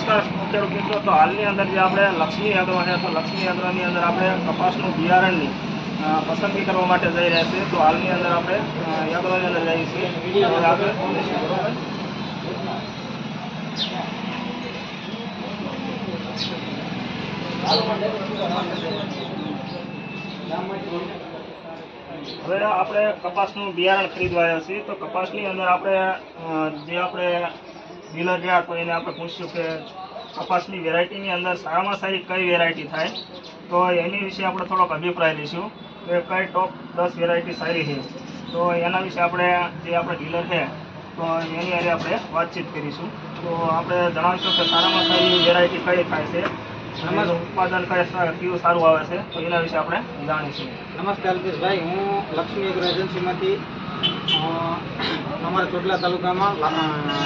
નમસ્કાર. ખેડૂત મિત્રો તો હાલની અંદર જે આપણે લક્ષ્મી યાદવ છે તો લક્ષ્મી યાદવની અંદર આપણે કપાસનું બિયારણની પસંદગી કરવા માટે જઈ રહ્યા છીએ. તો હાલની અંદર આપણે અ, અંદર જઈએ છીએ. હવે આપણે કપાસનું બિયારણ ખરીદવા આવ્યા છીએ. તો કપાસની અંદર આપણે જે આપણે ડીલર રહ્યા તો એને આપણે પૂછ્યું કે કપાસની વેરાયટીની અંદર સારામાં સારી કઈ વેરાયટી થાય? તો એની વિશે આપણે થોડોક અભિપ્રાય લઈશું કે કઈ ટોપ દસ વેરાયટી સારી છે. તો એના વિશે આપણે જે આપણે ડીલર છે, તો એની હારે આપણે વાતચીત કરીશું. તો આપણે જણાવીશું કે સારામાં સારી વેરાયટી કઈ થાય છે અને ઉત્પાદન કઈ સા- સારું આવે છે, તો એના વિશે આપણે જાણીશું. નમસ્તે અલ્પેશભાઈ, હું લક્ષ્મી એગ્રો એજન્સીમાંથી અમારા ચોટલા તાલુકામાં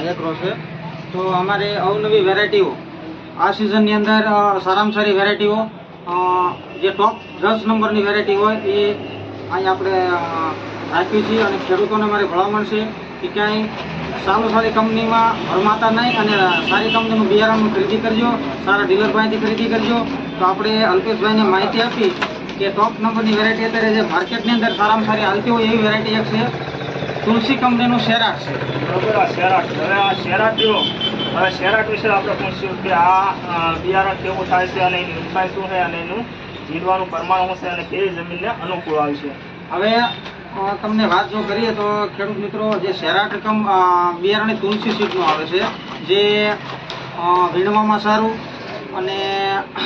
એક છે. તો અમારે અવનવી વેરાયટીઓ, આ સિઝનની અંદર સારામાં સારી વેરાયટીઓ જે ટોપ દસ નંબરની વેરાયટી હોય એ અહીં આપણે રાખી છીએ અને ખેડૂતોને મારી ભલામણ છે કે ક્યાંય સારું સારી કંપનીમાં ભરમાતા નહીં અને સારી કંપનીનું બિયારણનું ખરીદી કરજો, સારા ડીલર પાસેથી ખરીદી કરજો. તો આપણે અલ્પેશભાઈને માહિતી આપી કે ટોપ નંબરની વેરાયટી અત્યારે જે માર્કેટની અંદર સારામાં સારી હાલતી હોય એવી વેરાયટી એક છે. તુલસી કંપનીનું શેરાટ છે. બરોબર આ શેરાટ હવે આ શેરાટ જો હવે શેરાટ વિશે આપણે પૂછ્યું કે આ બિયારણ કેવું થાય છે અને એની ઊંચાઈ શું છે અને એનું જીડવાનું પ્રમાણ શું છે અને કેવી જમીનને અનુકૂળ આવશે હવે તમને વાત જો કરીએ તો ખેડૂત મિત્રો જે શેરાટ કમ બિયારણની તુલસી સીટનું આવે છે જે વીણવામાં સારું અને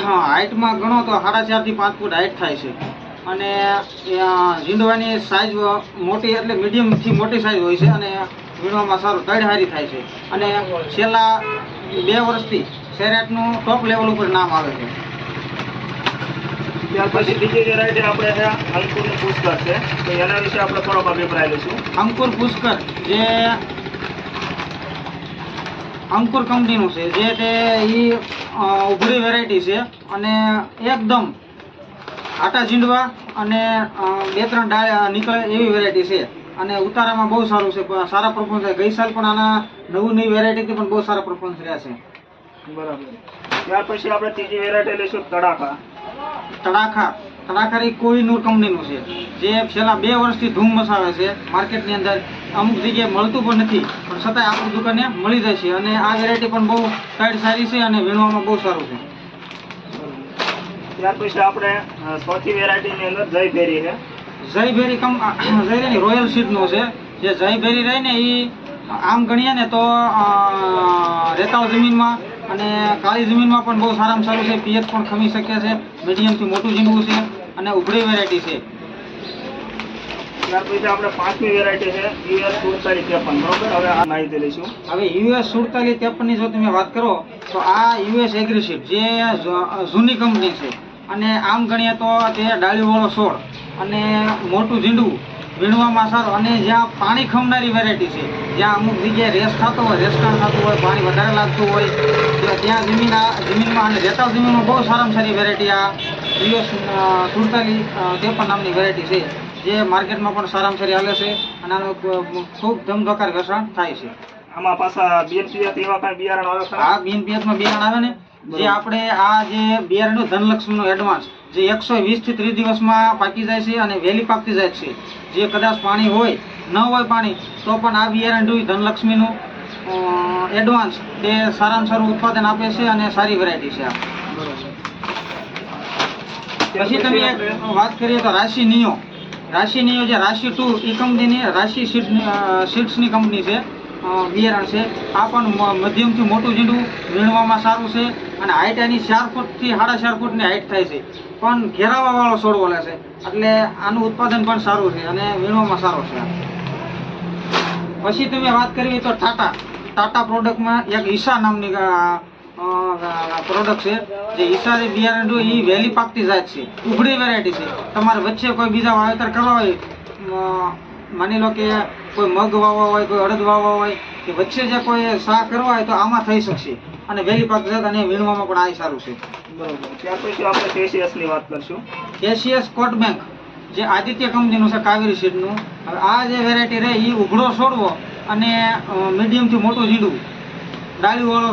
હાઇટમાં ગણો તો સાડા ચારથી પાંચ ફૂટ હાઇટ થાય છે. અને ઝીંડવાની સાઇઝ મોટી એટલે મીડિયમથી મોટી સાઇઝ હોય છે અને વીણવામાં સારું તળહારી થાય છે. અને છેલ્લા બે વર્ષથી સેરેટનું ટોપ લેવલ ઉપર નામ આવે છે. ત્યાર પછી બીજી વેરાયટી આપણે અંકુરની પુષ્કર છે. તો એના વિશે આપણે થોડોક અભિપ્રાય લઈશું. અંકુર પુષ્કર જે અંકુર કંપનીનું છે જે તે એ ઉભરી વેરાયટી છે અને એકદમ આટા ઝીંડવા અને બે ત્રણ ડાળ નીકળે એવી વેરાયટી છે. અને ઉતારામાં બહુ સારું છે. સારા પરફોર્મન્સ થાય ગઈ સાલ પણ આના નવું નવી વેરાયટીથી પણ બહુ સારા પરફોર્મન્સ રહ્યા છે. બરાબર. ત્યાર પછી આપણે ત્રીજી વેરાયટી લઈશું તડાકા તડાખા. તડાખા એ કોહિનૂર કંપનીનું છે. જે છેલ્લા બે વર્ષથી ધૂમ મસાવે છે. માર્કેટની અંદર અમુક જગ્યાએ મળતું પણ નથી. પણ છતાંય આપણી દુકાને મળી જાય છે. અને આ વેરાયટી પણ બહુ સાઈડ સારી છે અને વીણવામાં બહુ સારું છે. ત્યાર પછી આપણે ચોથી વેરાયટીની અંદર જય ભેરી છે. જયભેરી કમ જયભેરી રોયલ સીડનું છે. જે જયભેરી રહે ને એ આમ ગણીએ ને તો રેતાળ જમીનમાં અને કાળી જમીનમાં પણ બહુ સારામાં સારું છે. પિયત પણ ખમી શકે છે. મીડિયમથી મોટું ઝીંડવું છે અને ઉભળી વેરાયટી છે. ત્યાર પછી આપણે પાંચમી વેરાયટી છે યુએસ સુડતાલીસ ત્રેપન. બરોબર? હવે આ માહિતી લઈશું. હવે યુએસ સુડતાલીસ ત્રેપનની જો તમે વાત કરો તો આ યુએસ એગ્રીશીપ જે જૂની કંપની છે. અને આમ ગણીએ તો તે ડાળીવાળો છોડ અને મોટું ઝીંડું વીણવામાં સારું અને જ્યાં પાણી ખમનારી વેરાયટી છે જ્યાં અમુક જગ્યાએ રેસ થતો હોય રેસકાણ થતું હોય પાણી વધારે લાગતું હોય ત્યાં જમીન જમીનમાં અને રેતાળ જમીનમાં બહુ સારામાં સારી વેરાયટી આ યુએસ સુડતાલીસ ત્રેપન નામની વેરાયટી છે જે માર્કેટમાં પણ સારામાં સારી હાલે છે અને આનું ખૂબ ધમધોકાર વેચાણ થાય છે. આમાં પાછા બીએનપીએફ એવા કાંઈ બિયારણ આવે છે આ બીએનપીએફમાં બિયારણ આવે ને જે આપણે આ જે બિયારણનું ધનલક્ષ્મીનું એડવાન્સ જે એકસો વીસથી ત્રીસ દિવસમાં પાકી જાય છે અને વહેલી પાકતી જાય છે. જે કદાચ પાણી હોય ન હોય પાણી તો પણ આ બિયારણ ધનલક્ષ્મીનું એડવાન્સ તે સારામાં સારું ઉત્પાદન આપે છે અને સારી વેરાયટી છે આ. પછી તમે વાત કરીએ તો રાશિ નિયો. રાશિ નિયો જે રાશિ ટુ એ કંપનીની રાશિ સીડ સીડ્સની કંપની છે. અ, બિયારણ છે. આ પણ મધ્યમથી મોટું ઝીંડું વીણવામાં સારું છે અને હાઈટ એની ચાર ફૂટથી સાડા ચાર ફૂટની હાઈટ થાય છે. પણ ઘેરાવાવાળો છોડવો લે છે. એટલે આનું ઉત્પાદન પણ સારું છે અને વીણવામાં સારો છે. પછી તમે વાત કરવી તો ટાટા. ટાટા પ્રોડક્ટમાં એક ઈશા નામની પ્રોડક્ટ છે. જે ઈશા જે બિયારણ જો એ વહેલી પાકતી જાત છે. ઉભળી વેરાયટી છે. તમારે વચ્ચે કોઈ બીજા વાવેતર કરવા હોય માની લો કે કોઈ મગ વાવવા હોય કોઈ અડદ વાવવા હોય કે વચ્ચે જે કોઈ શાક કરવા હોય તો આમાં થઈ શકશે. અને વહેલી પાક જાત અને વીણવામાં પણ આ સારું છે. બરોબર. ત્યાર પછી આપણે કેસીએસની વાત કરશું. એસીએસ કોટ બેંક જે આદિત્ય કંપનીનું છે કાવેરી સીડનું. હવે આ જે વેરાયટી રહે એ ઉઘડો છોડવો અને મીડિયમથી મોટું ઝીંડું ડાળીવાળો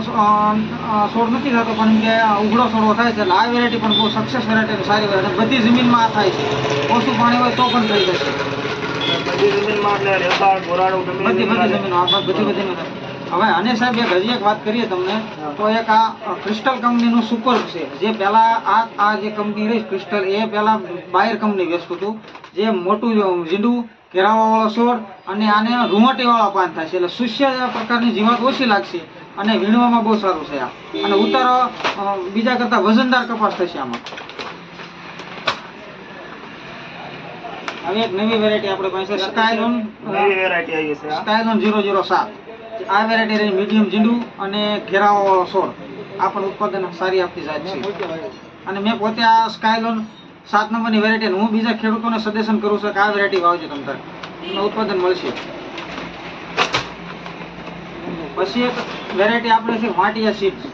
છોડ નથી થતો પણ કે ઉઘડો છોડવો થાય છે. એટલે આ વેરાયટી પણ બહુ સક્સેસ વેરાયટી સારી વેરાયટી બધી જમીનમાં આ થાય છે. ઓછું પાણી હોય તો પણ થઈ જશે. બધી જમીનમાં એટલે રેતાળ ગોરાડો ગમે બધી બધી જમીનો આ બધી બધી હવે અને સાહેબ એક હજી એક વાત કરીએ તમને તો એક આ ક્રિસ્ટલ કંપનીનું સુપર છે. જે પહેલા આ આ જે કંપની રહી ક્રિસ્ટલ એ પહેલા બાયર કંપની વેચતું હતું. જે મોટું ઝીંડું ઘેરાવાવાળો છોડ અને આને રૂમટીવાળા પાન થાય છે. એટલે સુષ્ય પ્રકારની જીવાત ઓછી લાગશે અને વીણવામાં બહુ સારું છે આ. અને ઉતારો બીજા કરતાં વજનદાર કપાસ થશે આમાં. હવે એક નવી વેરાયટી આપણે પાસે સ્કાયલોન નવી વેરાયટી આવી છે સ્ટાઇલોન સ્કાયલોન ઝીરો ઝીરો સાત. આ વેરાયટી રહી મીડિયમ જીંડુ અને ઘેરાવો સોળ. આ પણ ઉત્પાદન સારી આપતી જાત છે. અને મેં પોતે આ સ્કાયલોન સાત નંબરની વેરાયટી હું બીજા ખેડૂતોને સજેશન કરું છું કે આ વેરાયટી વાવજો તમ તારે. તમને ઉત્પાદન મળશે. પછી એક વેરાયટી આપણે છે માટિયા સીડ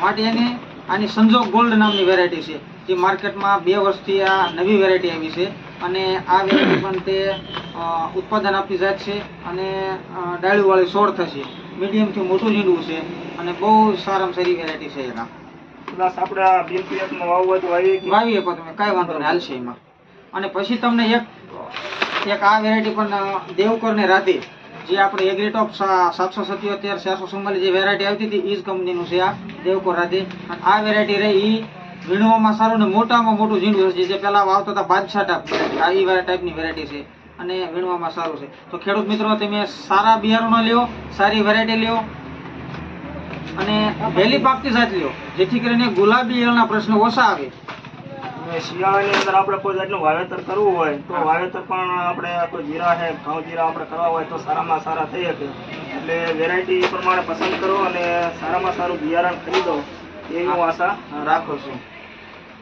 માટિયાની આની સંજોગ ગોલ્ડ નામની વેરાયટી છે. જે માર્કેટમાં બે વર્ષથી આ નવી વેરાયટી આવી છે. અને આ વેરાયટી પણ તે ઉત્પાદન આપતી જાત છે અને ડાળીવાળી છોડ થશે. મીડિયમથી મોટું ઝીંડું છે અને બહુ સારામાં સારી વેરાયટી છે એના. પ્લસ આપણે વાવવું હોય તો વાવી શકીએ. વાવી તમે કાંઈ વાંધો નહીં હાલશે એમાં. અને પછી તમને એક એક આ વેરાયટી પણ દેવકરને દેવકર ને રાધે જે આપણે એગ્રીટોપ સાતસો સત્યોતેર ચારસો ચુમ્માલીસ જે વેરાયટી આવતી હતી એ જ કંપનીનું છે આ દેવકર રાધે. આ વેરાયટી રહી એ વીણવામાં સારું ને મોટામાં મોટું ઝીણું છે જે પહેલાં વાવતા હતા બાદશાહ ટાઈપ variety. આ એ ટાઈપની વેરાયટી છે અને વીણવામાં સારું છે. તો ખેડૂત મિત્રો તમે સારા બિયારણો લ્યો સારી વેરાયટી લ્યો અને વહેલી પાકતી સાથે લ્યો જેથી કરીને ગુલાબી ઈયળના પ્રશ્નો ઓછા આવે. શિયાળાની અંદર આપણે કોઈ જાતનું વાવેતર કરવું હોય તો વાવેતર પણ આપણે કોઈ જીરા છે ઘઉં જીરા આપણે કરવા હોય તો સારામાં સારા થઈ શકે. એટલે વેરાયટી પ્રમાણે પસંદ કરો અને સારામાં સારું બિયારણ ખરીદો એવી હું આશા રાખો છું.